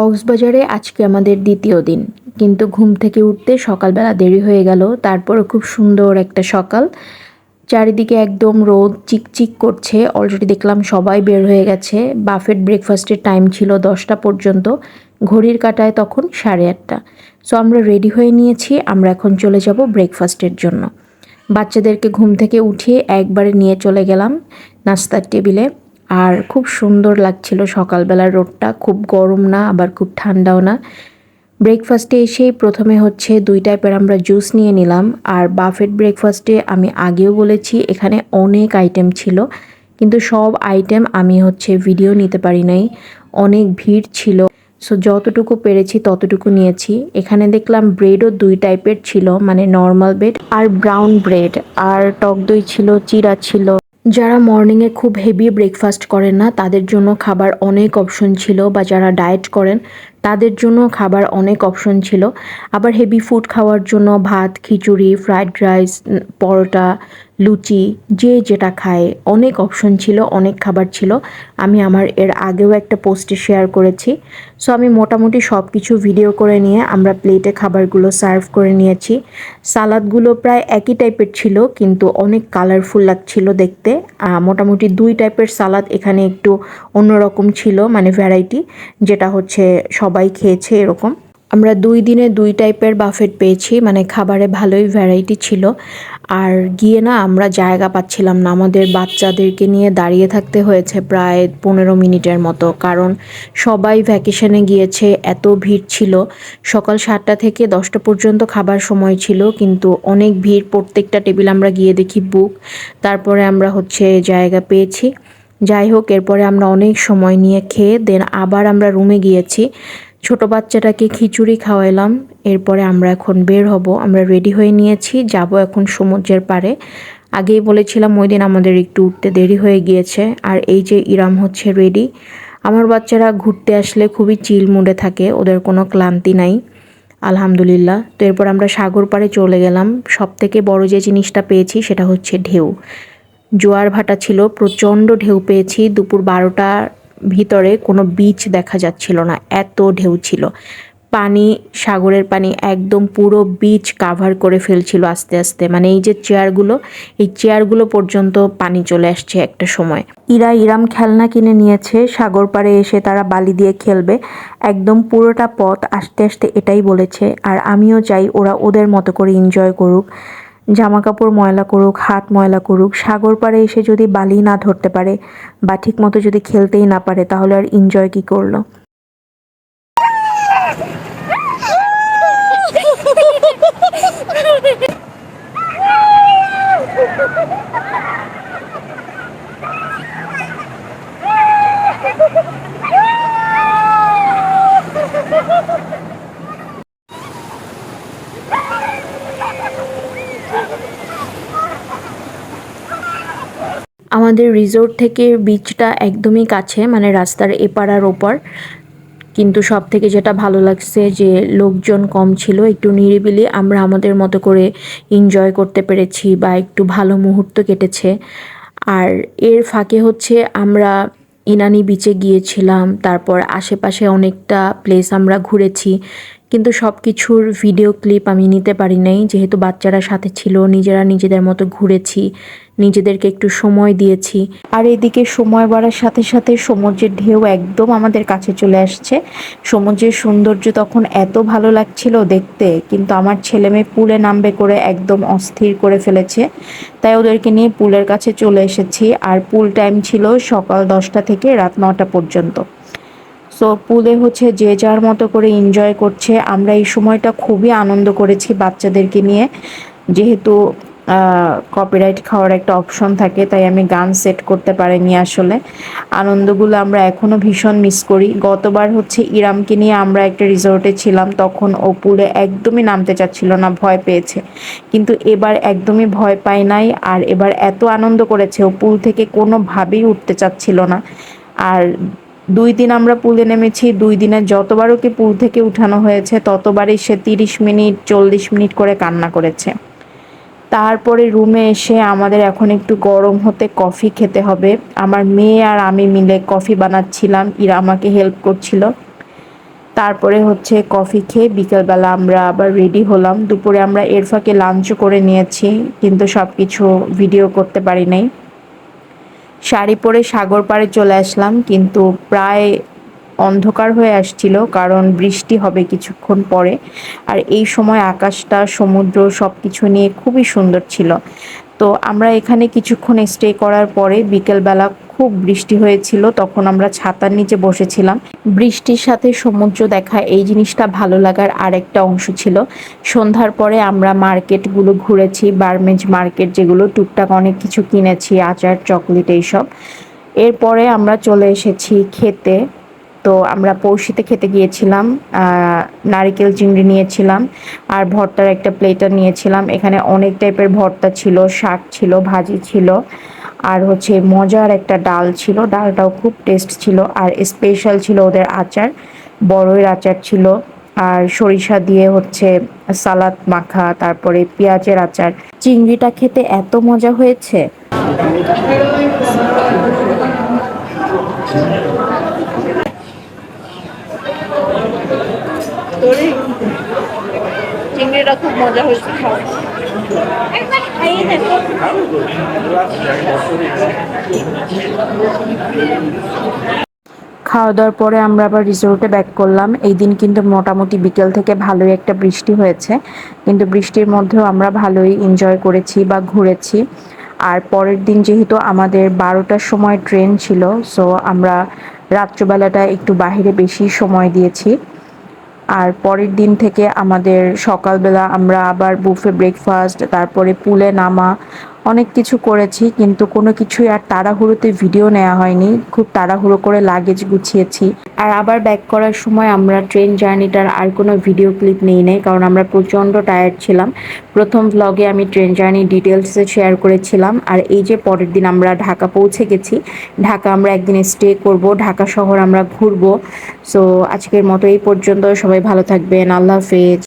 কক্সবাজারে আজকে আমাদের দ্বিতীয় দিন। কিন্তু ঘুম থেকে উঠতে সকালবেলা দেরি হয়ে গেল তারপরে খুব সুন্দর একটা সকাল। চারিদিকে একদম রোদ চিকচিক করছে অলরেডি দেখলাম সবাই বের হয়ে গেছে। বাফেট ব্রেকফাস্টের টাইম ছিল দশটা পর্যন্ত, ঘড়ির কাটায় তখন সাড়ে আটটা। সো আমরা রেডি হয়ে নিয়েছি, আমরা এখন চলে যাব ব্রেকফাস্টের জন্য। বাচ্চাদেরকে ঘুম থেকে উঠিয়ে একবারে নিয়ে চলে গেলাম নাস্তার টেবিলে। আর খুব সুন্দর লাগছিল সকালবেলার রোদটা। খুব গরম না, আবার খুব ঠান্ডাও না। ব্রেকফাস্টে এসেই প্রথমে হচ্ছে দুই টাইপের আমরা জুস নিয়ে নিলাম। আর বাফেট ব্রেকফাস্টে আমি আগেও বলেছি, এখানে অনেক আইটেম ছিল। কিন্তু সব আইটেম আমি হচ্ছে ভিডিও নিতে পারি নাই। অনেক ভিড় ছিল। সো যতটুকু পেরেছি ততটুকু নিয়েছি। এখানে দেখলাম ব্রেডও দুই টাইপের ছিল মানে নর্মাল ব্রেড আর ব্রাউন ব্রেড আর টক দই ছিল, চিরা ছিল। যারা মর্নিংয়ে খুব হেভি ব্রেকফাস্ট করেন না, তাদের জন্য খাবার অনেক অপশন ছিল বা যারা ডায়েট করেন, তাদের জন্য খাবার অনেক অপশন ছিল। আবার হেভি ফুড খাওয়ার জন্য ভাত, খিচুড়ি ফ্রায়েড রাইস পরোটা লুচি, যে যেটা খায়, অনেক অপশন ছিল, অনেক খাবার ছিল। আমি আমার এর আগেও একটা পোস্টে শেয়ার করেছি। সো আমি মোটামুটি সব কিছু ভিডিও করে নিয়ে আমরা প্লেটে খাবারগুলো সার্ভ করে নিয়েছি। সালাদগুলো প্রায় একই টাইপের ছিল, কিন্তু অনেক কালারফুল লাগছিল দেখতে। মোটামুটি দুই টাইপের সালাদ এখানে একটু অন্যরকম ছিল মানে ভ্যারাইটি যেটা হচ্ছে সবাই খেয়েছে এরকম। আমরা দুই দিনে দুই টাইপের বাফেট পেয়েছি মানে খাবারে ভালোই ভ্যারাইটি ছিল। আর গিয়ে না আমরা জায়গা পাচ্ছিলাম না, আমাদের বাচ্চাদেরকে নিয়ে দাঁড়িয়ে থাকতে হয়েছে প্রায় পনেরো মিনিটের মতো। কারণ সবাই ভ্যাকেশনে গিয়েছে, এত ভিড় ছিল। সকাল সাতটা থেকে দশটা পর্যন্ত খাবার সময় ছিল, কিন্তু অনেক ভিড়। প্রত্যেকটা টেবিল আমরা গিয়ে দেখি বুক তারপরে আমরা হচ্ছে জায়গা পেয়েছি। যাই হোক, এরপরে আমরা অনেক সময় নিয়ে খেয়ে দেন আবার আমরা রুমে গিয়েছি। ছোট বাচ্চাটাকে খিচুড়ি খাওয়াইলাম। এরপরে আমরা এখন বের হব। আমরা রেডি হয়ে নিয়েছি। যাব এখন সমুদ্রের পাড়ে। আগেই বলেছিলাম ওই দিন আমাদের একটু উঠতে দেরি হয়ে গিয়েছে। আর এই যে ইরাম হচ্ছে রেডি আমার বাচ্চারা ঘুরতে আসলে খুবই চিল মুডে থাকে। ওদের কোনো ক্লান্তি নাই। আলহামদুলিল্লাহ। তো এরপর আমরা সাগর পাড়ে চলে গেলাম। সব থেকে বড় যে জিনিসটা পেয়েছি সেটা হচ্ছে ঢেউ। জোয়ার ভাটা ছিল। প্রচণ্ড ঢেউ পেয়েছি। দুপুর বারোটার ভিতরে কোনো বিচ দেখা যাচ্ছিল না, এত ঢেউ ছিল। পানি, সাগরের পানি একদম পুরো বিচ কাভার করে ফেলছিল আস্তে আস্তে। মানে এই যে চেয়ারগুলো এই চেয়ারগুলো পর্যন্ত পানি চলে আসছে একটা সময়। ইরা ইরাম খেলনা কিনে নিয়েছে, সাগর পাড়ে এসে তারা বালি দিয়ে খেলবে। একদম পুরোটা পথ আস্তে আস্তে এটাই বলেছে, আর আমিও চাই ওরা ওদের মতো করে এনজয় করুক। জামা কাপড় ময়লা করুক, হাত ময়লা করুক, সাগর পাড়ে এসে যদি বালি না ধরতে পারে বা ঠিক মতো যদি খেলতেই না পারে, তাহলে আর এনজয় কি করল? আমাদের রিসোর্ট থেকে বিচটা একদমই কাছে মানে রাস্তার এপার আর ওপার। কিন্তু সব থেকে যেটা ভালো লাগছে যে, লোকজন কম ছিল, একটু নিরিবিলি, আমরা আমাদের মতো করে এনজয় করতে পেরেছি বা একটু ভালো মুহূর্ত কেটেছে। আর এর ফাঁকে হচ্ছে আমরা ইনানি বিচে গিয়েছিলাম, তারপর আশেপাশে অনেকটা প্লেস আমরা ঘুরেছি। কিন্তু সব কিছুর ভিডিও ক্লিপ আমি নিতে পারি নাই। যেহেতু বাচ্চারা সাথে ছিল, নিজেরা নিজেদের মতো ঘুরেছি, নিজেদেরকে একটু সময় দিয়েছি। আর এদিকে সময় বাড়ার সাথে সাথে সমুদ্রের ঢেউ একদম আমাদের কাছে চলে আসছে। সমুদ্রের সৌন্দর্য তখন এত ভালো লাগছিল দেখতে, কিন্তু আমার ছেলে মেয়ে পুলে নামবে করে একদম অস্থির করে ফেলেছে। তাই ওদেরকে নিয়ে পুলের কাছে চলে এসেছি। আর পুল টাইম ছিল সকাল দশটা থেকে রাত নটা পর্যন্ত। সো পুলে হচ্ছে যে যার মতো করে এনজয় করছে, আমরা এই সময়টা খুবই আনন্দ করেছি বাচ্চাদেরকে নিয়ে। যেহেতু কপিরাইট খাওয়ার একটা অপশন থাকে, তাই আমি গান সেট করতে পারিনি আসলে। আনন্দগুলো আমরা এখনও ভীষণ মিস করি। গতবার হচ্ছে ইরামকে নিয়ে আমরা একটা রিসোর্টে ছিলাম, তখন ও পুলে একদমই নামতে চাচ্ছিল না, ভয় পেয়েছে। কিন্তু এবার একদমই ভয় পায় নাই, আর এবার এত আনন্দ করেছে, ও পুল থেকে কোনোভাবেই উঠতে চাচ্ছিল না। আর দুই দিন আমরা পুলে নেমেছি, দুই দিনে যতবার ওকে পুল থেকে উঠানো হয়েছে, ততবারই সে তিরিশ মিনিট, চল্লিশ মিনিট করে কান্না করেছে। তারপরে রুমে এসে আমাদের এখন একটু গরম হতে কফি খেতে হবে। আমার মেয়ে আর আমি মিলে কফি বানাচ্ছিলাম, ইরা আমাকে হেল্প করছিল। তারপরে হচ্ছে কফি খেয়ে বিকেলবেলা আমরা আবার রেডি হলাম। দুপুরে আমরা এর ফাঁকে লাঞ্চও করে নিয়েছি, কিন্তু সব কিছু ভিডিও করতে পারি নাই। শাড়ি পরে সাগর পাড়ে চলে আসলাম, কিন্তু প্রায় অন্ধকার হয়ে আসছিল, কারণ বৃষ্টি হবে কিছুক্ষণ পরে। আর এই সময় আকাশটা, সমুদ্র সব কিছু নিয়ে খুবই সুন্দর ছিল। তো আমরা এখানে কিছুক্ষণ স্টে করার পরে বিকেলবেলা খুব বৃষ্টি হয়েছিল, তখন আমরা ছাতার নিচে বসেছিলাম। বৃষ্টির সাথে সমুদ্র দেখা, এই জিনিসটা ভালো লাগার আরেকটা অংশ ছিল। সন্ধ্যার পরে আমরা মার্কেটগুলো ঘুরেছি, বার্মেজ মার্কেট যেগুলো, টুকটাক অনেক কিছু কিনেছি, আচার, চকলেট এইসব। এরপরে আমরা চলে এসেছি খেতে। তো আমরা পৌষিতে খেতে গিয়েছিলাম নারিকেল চিংড়ি নিয়েছিলাম, আর ভর্তার একটা প্লেটার নিয়েছিলাম। এখানে অনেক টাইপের ভর্তা ছিল, শাক ছিল, ভাজি ছিল। আর হচ্ছে মজার একটা ডাল ছিল। ডালটাও খুব টেস্ট ছিল আর স্পেশাল ছিল ওদের আচার। বড়ইয়ের আচার ছিল আর সরিষা দিয়ে হচ্ছে সালাদ মাখা তারপরে পেঁয়াজের আচার। চিংড়িটা খেতে এত মজা হয়েছে। চিংড়িটা খুব মজা হয়েছে খাওয়া দাওয়ার পরে আমরা আবার রিসোর্টে ব্যাক করলাম। এই দিন কিন্তু মোটামুটি বিকেল থেকে ভালোই একটা বৃষ্টি হয়েছে। কিন্তু বৃষ্টির মধ্যেও আমরা ভালোই এনজয় করেছি বা ঘুরেছি। আর পরের দিন যেহেতু আমাদের বারোটার সময় ট্রেন ছিল সো আমরা রাত্রবেলাটা একটু বাহিরে বেশি সময় দিয়েছি। আর পরের দিন থেকে আমাদের সকালবেলা আমরা আবার বুফে ব্রেকফাস্ট তারপরে পুলে নামা অনেক কিছু করেছি, কিন্তু কোনো কিছুই আর তাড়াহুড়োতে ভিডিও নেওয়া হয়নি। খুব তাড়াহুড়ো করে লাগেজ গুছিয়েছি। আর আবার ব্যাক করার সময় আমরা ট্রেন জার্নিটার আর কোনো ভিডিও ক্লিপ নেই নেই, কারণ আমরা প্রচণ্ড টায়ার্ড ছিলাম। প্রথম ব্লগে আমি ট্রেন জার্নি ডিটেলসে শেয়ার করেছিলাম, আর এই যে পরের দিন আমরা ঢাকা পৌঁছে গেছি, ঢাকা আমরা একদিন স্টে করব, ঢাকা শহর আমরা ঘুরবো। সো আজকের মতো এই পর্যন্ত, সবাই ভালো থাকবেন, আল্লাহ হাফেজ।